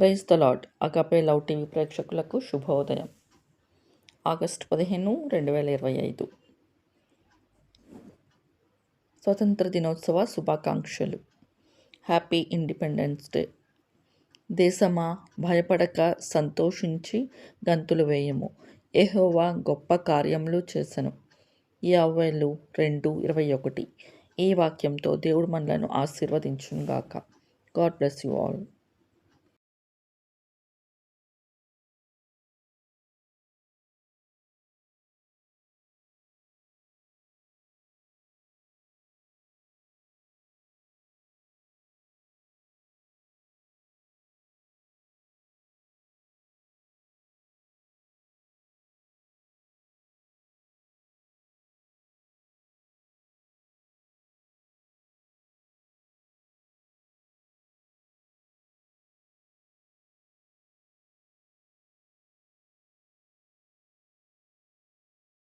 Praise the Lord agape love TV ప్రేక్షకులకు శుభోదయం. August పదిహేను రెండు వేల ఇరవై ఐదు. స్వతంత్ర దినోత్సవ శుభాకాంక్షలు. హ్యాపీ ఇండిపెండెన్స్ డే దేశమా భయపడక సంతోషించి గంతులు వేయము. ఎహోవా గొప్ప కార్యములు చేసను. అవ్వేలు రెండు ఇరవై ఒకటి. ఈ వాక్యంతో దేవుడు మనలను ఆశీర్వదించునుగాక. God bless you all